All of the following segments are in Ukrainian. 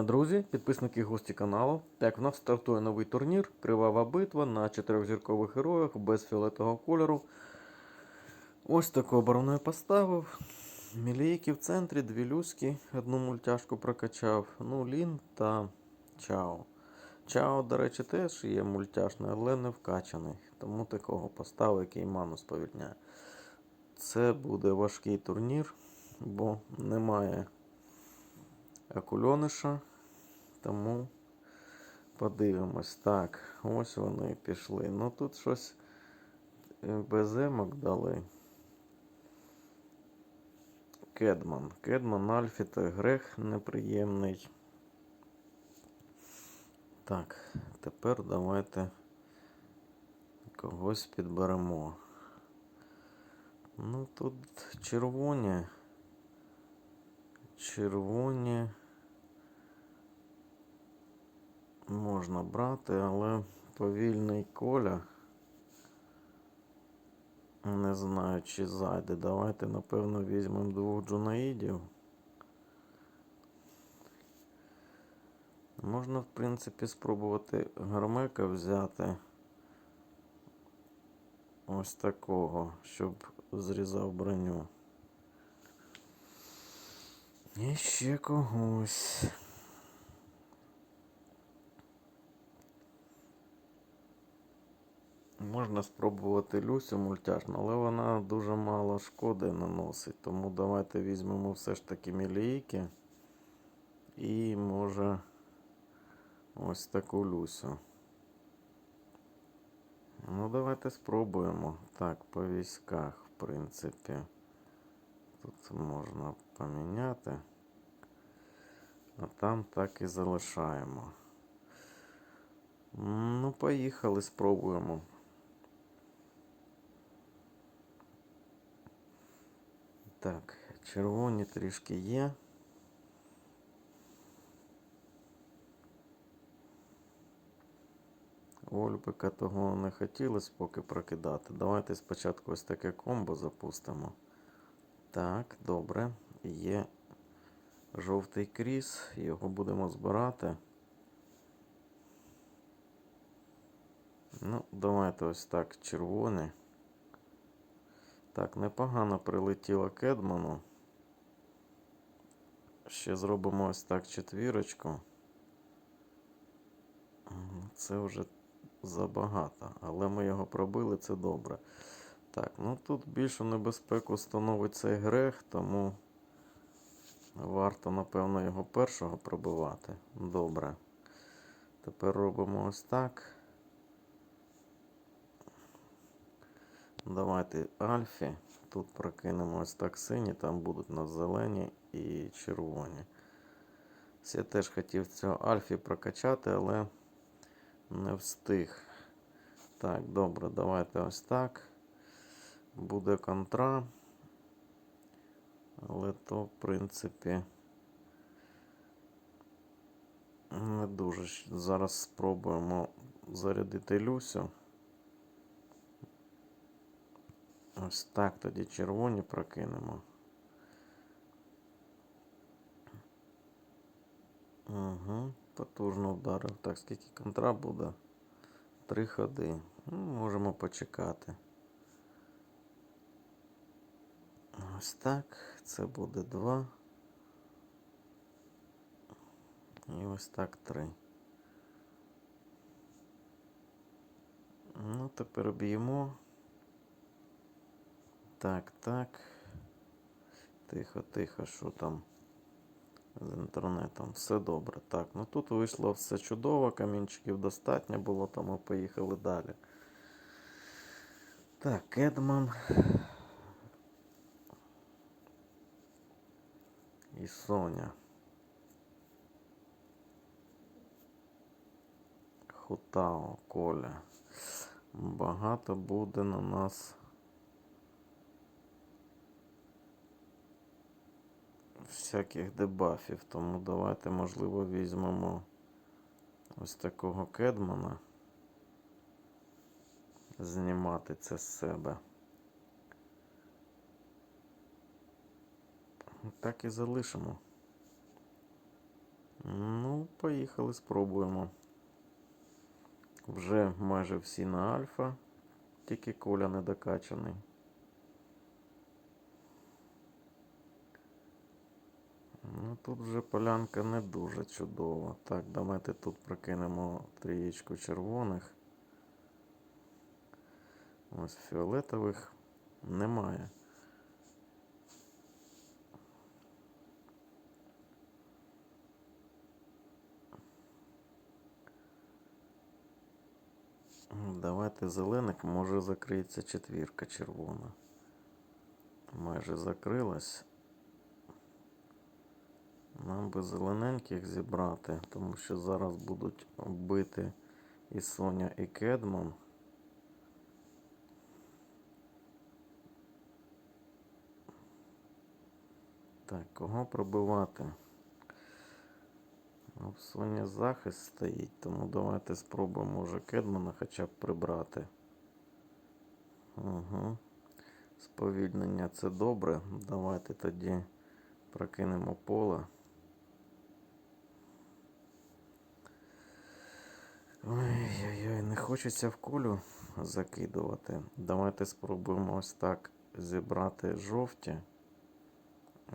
дня, друзі, підписники гості каналу. Так, в нас стартує новий турнір. Кривава битва на чотирьохзіркових героях без фіолетового кольору. Ось таку оборону я поставив. Мілійки в центрі, дві люськи, одну мультяшку прокачав. Ну, Лін та Чао. Чао, до речі, теж є мультяшний, але не вкачаний. Тому такого поставив, який ману сповільняє. Це буде важкий турнір, бо немає акульониша. Тому подивимось. Так, ось вони пішли. Ну тут щось е, без емок дали. Кедман. Кедман, Альфі та Грех неприємний. Так, тепер давайте когось підберемо. Ну тут червоні. Червоні можна брати, але повільний коля. Не знаю, чи зайде. Давайте, напевно, візьмемо двох джунаїдів. Можна, в принципі, спробувати гармека взяти. Ось такого, щоб зрізав броню. І ще когось. Можна спробувати Люсю мультяшну, але вона дуже мало шкоди наносить. Тому давайте візьмемо все ж таки мілійки. І може ось таку Люсю. Ну, давайте спробуємо. Так, по військах, в принципі. Тут можна поміняти. А там так і залишаємо. Ну, поїхали, спробуємо. Так, червоні трішки є. Ольбика того не хотілося поки прокидати. Давайте спочатку ось таке комбо запустимо. Так, добре. Є жовтий кріс, його будемо збирати. Ну, давайте ось так, червоний. Так, непогано прилетіло Кедману. Ще зробимо ось так четвірочку. Це вже забагато, але ми його пробили, це добре. Так, ну тут більшу небезпеку становить цей грех, тому варто, напевно, його першого пробивати. Добре. Тепер робимо ось так. Давайте альфі. Тут прокинемо ось так сині, там будуть у нас зелені і червоні. Я теж хотів цього альфі прокачати, але не встиг. Так, добре, давайте ось так. Буде контра. Але то, в принципі, не дуже. Зараз спробуємо зарядити Люсю. Ось так тоді червоні прокинемо. Угу, потужно вдарив. Так, скільки контра буде? Три ходи. Ну, можемо почекати. Ось так. Це буде два. І ось так три. Ну, тепер б'ємо. Так, так. Тихо, тихо, що там з інтернетом? Все добре. Так, ну тут вийшло все чудово, камінчиків достатньо було, тому поїхали далі. Так, Едман. І Соня. Хутао, Коля. Багато буде на нас. Всяких дебафів, тому давайте, можливо, візьмемо ось такого кедмана. Знімати це з себе. Так і залишимо. Ну, поїхали, спробуємо. Вже майже всі на альфа, тільки коля не Ну, тут вже полянка не дуже чудова. Так, давайте тут прокинемо трієчку червоних. Ось фіолетових немає. Давайте зелених, може закриється четвірка червона. Майже закрилась. Нам би зелененьких зібрати, тому що зараз будуть бити і Соня, і Кедман. Так, кого пробивати? Ну, в Соні захист стоїть, тому давайте спробуємо може Кедмана хоча б прибрати. Угу. Сповільнення це добре. Давайте тоді прокинемо поле. Ой-ой-ой, не хочеться в кулю закидувати. Давайте спробуємо ось так зібрати жовті.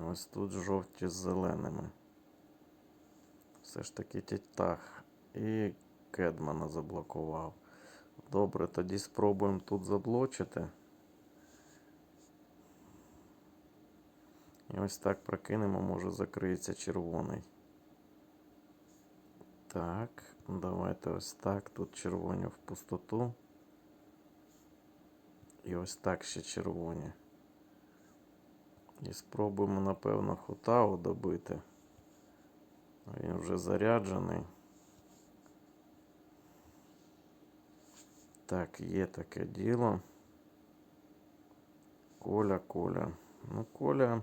Ось тут жовті з зеленими. Все ж таки тітах. І Кедмана заблокував. Добре, тоді спробуємо тут заблочити. І ось так прокинемо, може закриється червоний. Так, давайте ось так. Тут червоні в пустоту. І ось так ще червоні. І спробуємо, напевно, Хотаву добити. Він вже заряджений. Так, є таке діло. Коля, Коля. Ну, Коля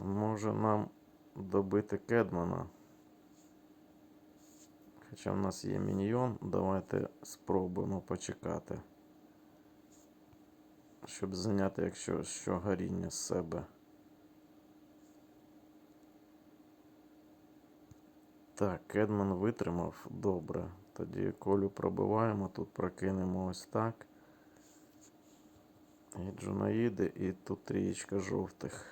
може нам добити Кедмана. Хоча в нас є міньйон, давайте спробуємо почекати. Щоб зайняти, якщо що горіння з себе. Так, Кедман витримав добре. Тоді колю пробиваємо, тут прокинемо ось так. І Джунаїди, і тут трієчка жовтих.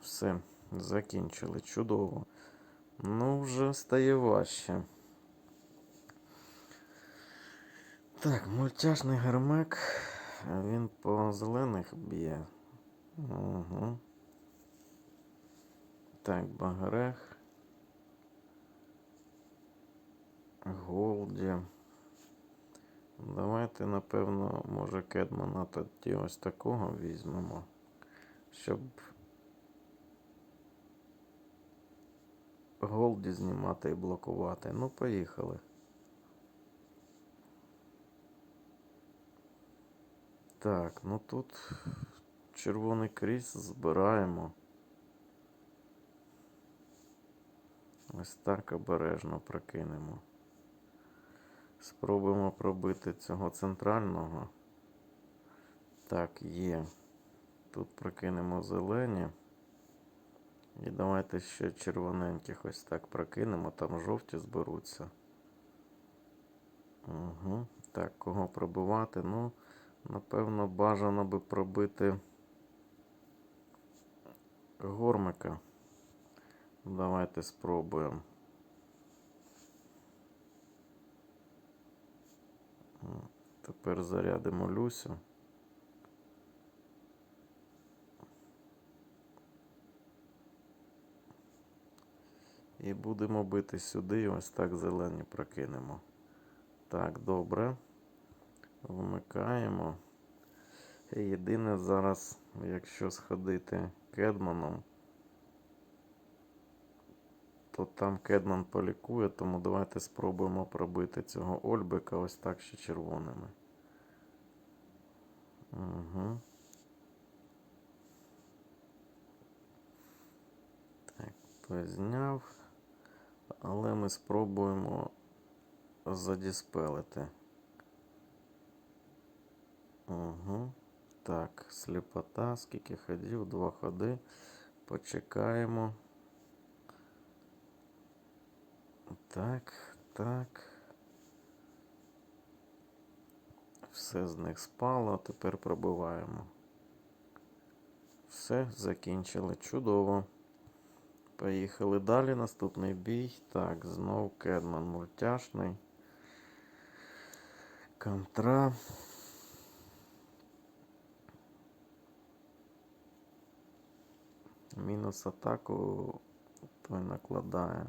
Все, закінчили. Чудово. Ну, вже стає важче. Так, мультяшний гермек. Він по зелених б'є. Угу. Так, багрех. Голді. Давайте, напевно, може Кедмана тоді ось такого візьмемо, щоб Голді знімати і блокувати. Ну, поїхали. Так, ну тут червоний кріс збираємо. Ось так обережно прокинемо. Спробуємо пробити цього центрального. Так, є. Тут прокинемо зелені. І давайте ще червоненьких ось так прокинемо, там жовті зберуться. Угу. Так, кого пробивати? Ну, напевно, бажано би пробити гормика. Давайте спробуємо. Тепер зарядимо Люсю. І будемо бити сюди, і ось так зелені прокинемо. Так, добре. Вмикаємо. Єдине зараз, якщо сходити Кедманом, то там Кедман полікує, тому давайте спробуємо пробити цього Ольбика ось так ще червоними. Угу. Так, то зняв. Але ми спробуємо задіспелити. Угу. Так, сліпота, скільки ходів, два ходи. Почекаємо. Так, так. Все з них спало, тепер пробиваємо. Все, закінчили. Чудово. Поїхали далі. Наступний бій. Так, знов Кедман мультяшний. Контра. Мінус атаку той накладає.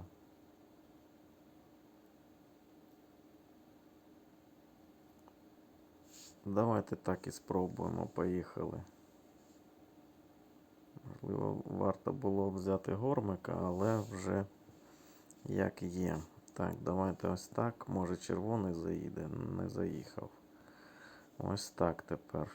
Давайте так і спробуємо. Поїхали. Можливо, варто було взяти гормика, але вже як є. Так, давайте ось так. Може червоний заїде, не заїхав. Ось так тепер.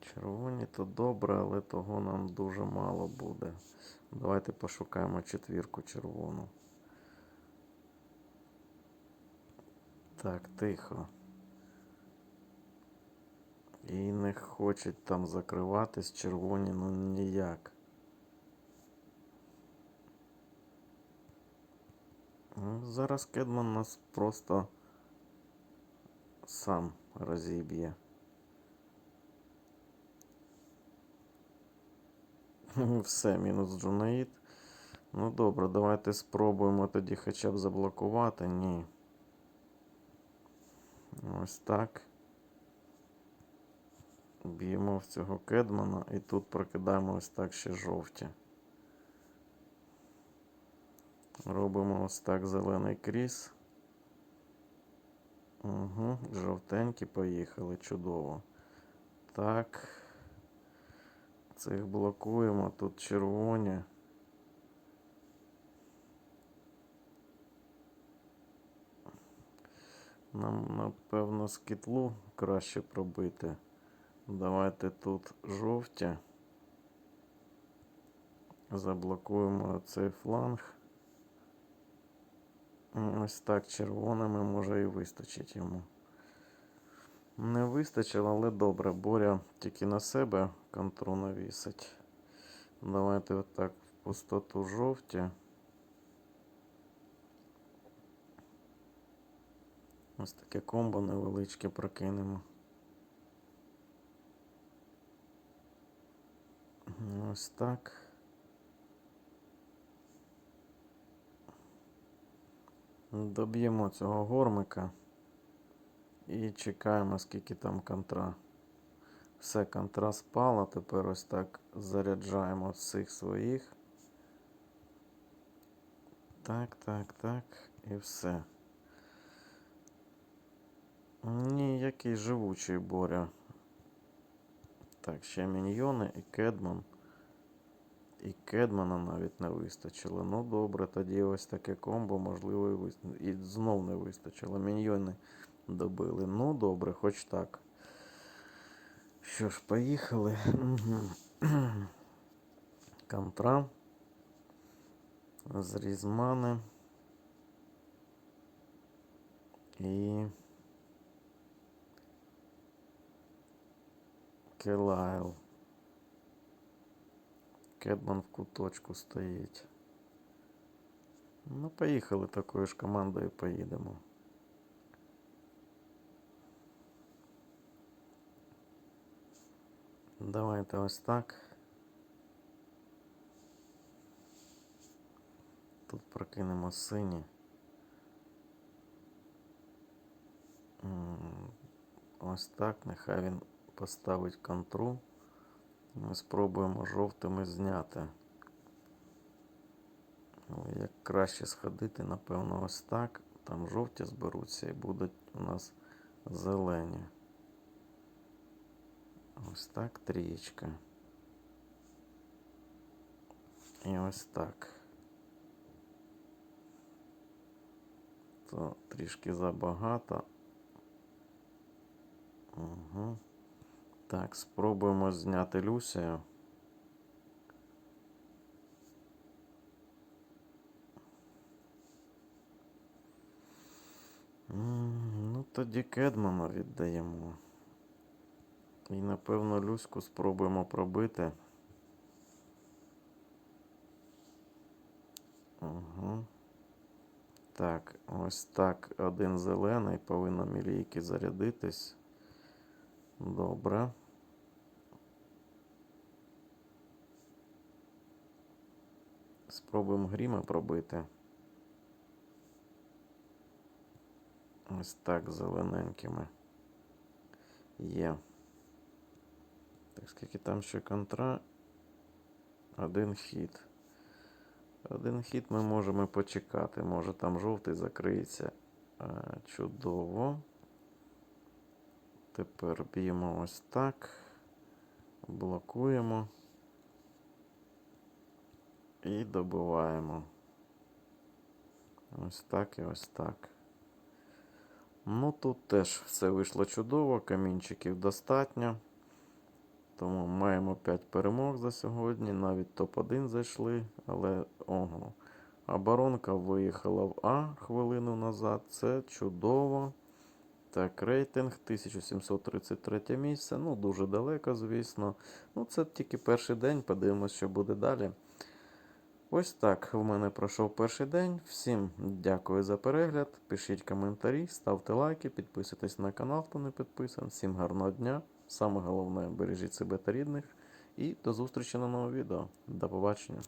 Червоні то добре, але того нам дуже мало буде. Давайте пошукаємо четвірку червону. Так, тихо. І не хочуть там закриватись червоні, ну ніяк. Ну, Зараз Кедман нас просто сам розіб'є. Все, мінус Джунаїд. Ну добре, давайте спробуємо тоді хоча б заблокувати. Ні. Ось так. Б'ємо в цього кедмана і тут прокидаємо ось так ще жовті. Робимо ось так зелений кріс. Угу, жовтенькі поїхали, чудово. Так. Цих блокуємо, тут червоні. Нам, напевно, скітлу краще пробити. Давайте тут жовті. Заблокуємо цей фланг. Ось так червоними може і вистачить йому. Не вистачило, але добре. Боря тільки на себе контру навісить. Давайте отак в пустоту жовті. Ось таке комбо невеличке прокинемо. Ось так. Доб'ємо цього гормика і чекаємо, скільки там контра. Все, контра спала. Тепер ось так заряджаємо всіх своїх. Так, так, так. І все. Ні, який живучий боря. Так, ще міньйони і Кедман. І Кедмана навіть не вистачило. Ну добре, тоді ось таке комбо, можливо, і, вис... і знов не вистачило. Міньйони добили. Ну добре, хоч так. Що ж, поїхали. Контра. Зрізмани. І. Келайл. Кедман в куточку стоїть. Ну, поїхали такою ж командою поїдемо. Давайте ось так. Тут прокинемо сині. Ось так, нехай він поставить контру. Ми спробуємо жовтими зняти. Як краще сходити, напевно, ось так. Там жовті зберуться і будуть у нас зелені. Ось так трієчка. І ось так. То трішки забагато. Угу. Так, спробуємо зняти Люсію. Ну, тоді Кедмана віддаємо. І напевно люську спробуємо пробити. Угу. Так, ось так. Один зелений повинно мілійки зарядитись. Добре. Спробуємо гріма пробити. Ось так зелененькими. Є. Так, скільки там ще контра? Один хід. Один хід ми можемо почекати. Може там жовтий закриється. Е, Чудово. Тепер б'ємо ось так. Блокуємо. І добиваємо. Ось так і ось так. Ну тут теж все вийшло чудово, камінчиків достатньо. Тому маємо 5 перемог за сьогодні. Навіть топ-1 зайшли, але ого. Оборонка виїхала в А хвилину назад. Це чудово. Так, рейтинг 1733 місце. Ну, дуже далеко, звісно. Ну, це тільки перший день. Подивимось, що буде далі. Ось так в мене пройшов перший день. Всім дякую за перегляд. Пишіть коментарі, ставте лайки, підписуйтесь на канал, хто не підписаний. Всім гарного дня. Саме головне, бережіть себе та рідних. І до зустрічі на новому відео. До побачення.